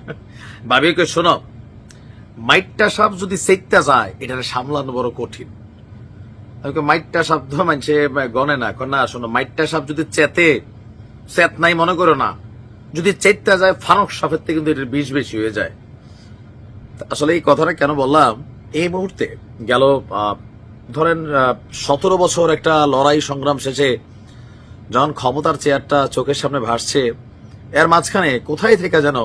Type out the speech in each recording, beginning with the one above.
ভাবিকে শোনো, মাইটটা সাপ যদি সেকতে যায় এটা সামলানো বড় কঠিন। মাইটটা শব্দ মানছে গনে না না, শোনো, মাইটটা সাপ যদি চেতে, চেত নাই মনে করো না, যদি চেততে যায়, ফানক সাপের থেকে কিন্তু এটার বিষ বেশি হয়ে যায়। আসলে এই কথাটা কেন বললাম, এই মুহূর্তে গেল ধরেন সতেরো বছর একটা লড়াই সংগ্রাম শেষে যখন ক্ষমতার চেয়ারটা চোখের সামনে ভাসছে, এর মাঝখানে কোথায় থেকে যেন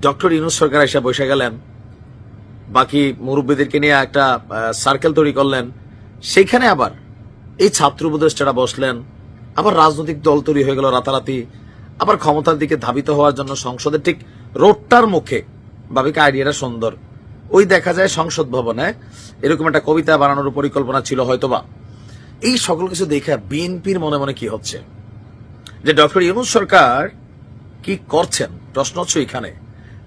ডক্টর ইউনুস সরকার এসে বসে গেলেন। বাকি মুরব্বীদেরকে নিয়ে একটা সার্কেল তৈরি করলেন। সেইখানে আবার এই ছাত্র উপদেষ্টারা বসলেন। আবার রাজনৈতিক দল তৈরি হয়ে গেল রাতারাতি। আবার ক্ষমতার দিকে ধাবিত হওয়ার জন্য সংসদের ঠিক রোডটার মুখে ভাবিকে আইডিয়াটা সুন্দর। ওই দেখা যায় সংসদ ভবনে এরকম একটা কবিতা বানানোর পরিকল্পনা ছিল হয়তোবা। এই সকল কিছু দেখে বিএনপির মনে মনে কি হচ্ছে? যে ডক্টর ইউনুস সরকার কি করছেন? প্রশ্ন হচ্ছে এখানে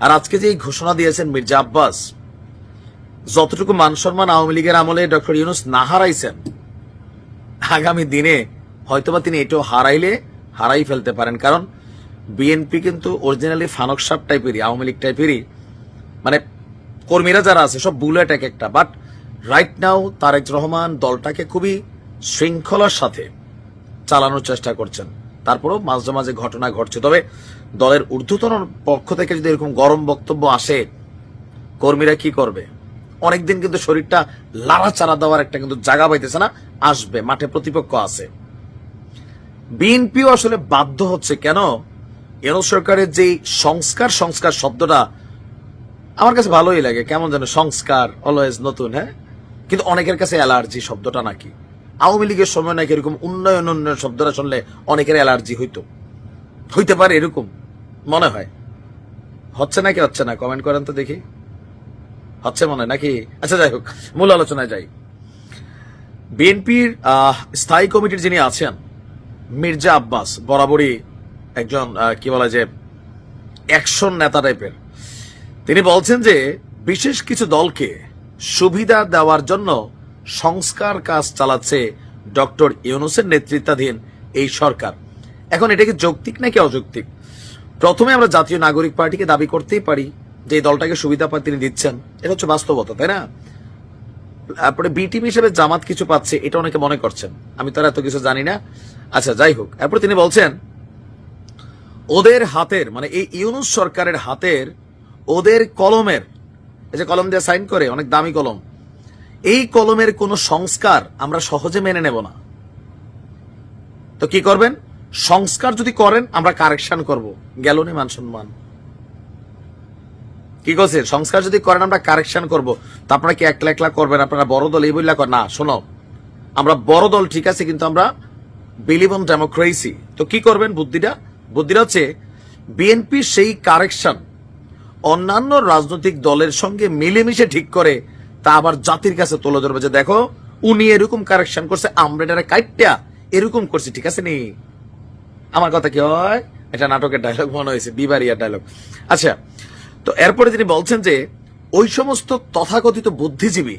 আর আজকে যে ঘোষণা দিয়েছেন মির্জা আব্বাস, যতটুকু মান সম্মান আওয়ামী লীগের আমলে ডক্টর ইউনুস না হারাইছেন, আগামী দিনে হয়তোবা তিনি এটাও হারাইলে, হারাই ফেলতে পারেন। কারণ বিএনপি কিন্তু অরিজিনালি ফানক সাপ টাইপেরই আওয়ামী লীগ টাইপেরই মানে কর্মীরা যারা আছে, সব বুলেট এক একটা। But right now Tarek Rahman দলটাকে খুবই শৃঙ্খলার সাথে চালানোর চেষ্টা করছেন। তারপরেও মাঝে মাঝে ঘটনা ঘটছে। তবে দলের ঊর্ধ্বতন পক্ষ থেকে যদি এরকম গরম বক্তব্য আসে, কর্মীরা কি করবে? অনেকদিন কিন্তু শরীরটা লাড়াচাড়া দেওয়ার একটা কিন্তু জায়গা পাইতেছে না, আসবে, মাঠে প্রতিপক্ষ আছে। বিএনপিও আসলে বাধ্য হচ্ছে কেন? এন সরকারের যে সংস্কার সংস্কার শব্দটা আমার কাছে ভালোই লাগে, কেমন যেন সংস্কার অলওয়েজ নতুন হ্যাঁ? কিন্তু অনেকের কাছে অ্যালার্জি শব্দটা নাকি? আওয়ামী লীগের সময় নাকি এরকম উন্নয়ন উন্নয়ন শব্দটা শুনলে অনেকের অ্যালার্জি হইতো। হইতে পারে এরকম, মনে হয়। হচ্ছে নাকি, হচ্ছে না? কমেন্ট করেন তো দেখি। হচ্ছে মনে হয়, নাকি? আচ্ছা যাই হোক, মূল আলোচনায় যাই। বিএনপির স্থায়ী কমিটির যিনি আছেন, মির্জা আব্বাস, বরাবরই একজন কি বলা যে, অ্যাকশন নেতা টাইপের। তিনি বলছেন যে, বিশেষ কিছু দলকে সুবিধা দেওয়ার জন্য সংস্কার কাজ চালাচ্ছে ডক্টর ইউনুসের নেতৃত্বাধীন এই সরকার। এখন এটা কি যৌক্তিক নাকি অযৌক্তিক? প্রথমে আমরা জাতীয় নাগরিক পার্টিকে দাবি করতেই পারি যে দলটাকে সুবিধা পা তিনি দিচ্ছেন। এটা হচ্ছে বাস্তবতা, তাই না? তারপরে বি টিম হিসেবে জামাত কিছু পাচ্ছে, এটা অনেকে মনে করছেন। আমি তার এত কিছু জানি না। আচ্ছা যাই হোক, এরপরে তিনি বলছেন, ওদের হাতের মানে এই ইউনুস সরকারের হাতের ওদের কলমের, এই যে কলম দিয়ে সাইন করে, অনেক দামি কলম এই কলমের কোনো সংস্কার আমরা সহজে মেনে নেব না। তো কি করবেন? সংস্কার যদি করেন, আমরা কারেকশন করব। গেল নি মান সম্মান। কি করছে সংস্কার যদি করেন, আমরা কারেকশন করব। তা আপনারা কি একলা একলা করবেন? আপনারা বড় দল, এই বললা কর- না, শোনো। আমরা বড় দল ঠিক আছে, কিন্তু আমরা বিলিভ অন ডেমোক্রেসি তো কি করবেন বুদ্ধিটা? বুদ্ধিটা হচ্ছে বিএনপি সেই কারেকশন অন্যান্য রাজনৈতিক দলের সঙ্গে মিলেমিশে ঠিক করে তা আবার জাতির কাছে তুলে ধরবে যে দেখো, উনি এরকম কারেকশন করছে, আমরা এটা কাইটটা এরকম করছি, ঠিক আছে নি? আমার কথা কি হয়? এটা নাটকের ডায়লগ মনে হয়েছে, বিবারিয়া ডায়লগ আচ্ছা তো এরপরে তিনি বলছেন যে, ওই সমস্ত তথাকথিত বুদ্ধিজীবী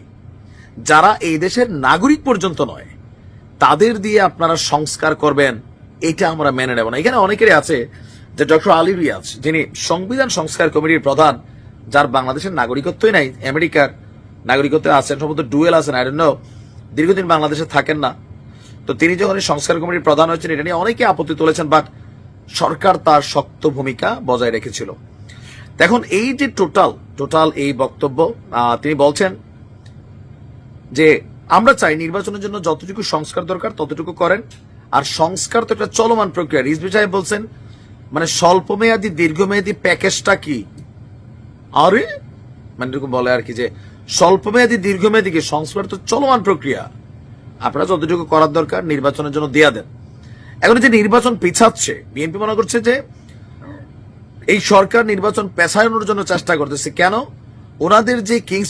যারা এই দেশের নাগরিক পর্যন্ত নয়, তাদের দিয়ে আপনারা সংস্কার করবেন, এটা আমরা মেনে নেব না। এখানে অনেকেরই আছে যে ডক্টর আলী রিয়াজ, যিনি সংবিধান সংস্কার কমিটির প্রধান, যার বাংলাদেশের নাগরিকত্বই নাই, আমেরিকার নাগরিকত্ব আছেন সম্ভবত ডুয়েল আছেন আই ডোন্ট নো দীর্ঘদিন বাংলাদেশে থাকেন না। তো তিনি যখন সংস্কার কমিটির প্রধান হয়েছেন, এটা নিয়ে অনেকে আপত্তি তুলেছেন বাট সরকার তার শক্ত ভূমিকা বজায় রেখেছিল। এখন এই যে টোটাল টোটাল এই বক্তব্য তিনি বলছেন যে আমরা চাই নির্বাচনের জন্য যতটুকু সংস্কার দরকার ততটুকু করেন। আর সংস্কার তো একটা চলমান প্রক্রিয়া। রিজভি সাহেব বলছেন মানে স্বল্পমেয়াদী, দীর্ঘমেয়াদী প্যাকেজটা কি? আরে? মানে এরকম বলে আর কি যে স্বল্পমেয়াদী দীর্ঘমেয়াদীকে সংস্কার তো চলমান প্রক্রিয়া? আপনারা যতটুকু করার দরকার, নির্বাচনের জন্য দেয়া দেন। এখন যে নির্বাচন পিছাচ্ছে বিএনপি মনে করছে যে এই সরকার নির্বাচন পেছানোর জন্য চেষ্টা করতেছে। কেন? ওনাদের যে কিংস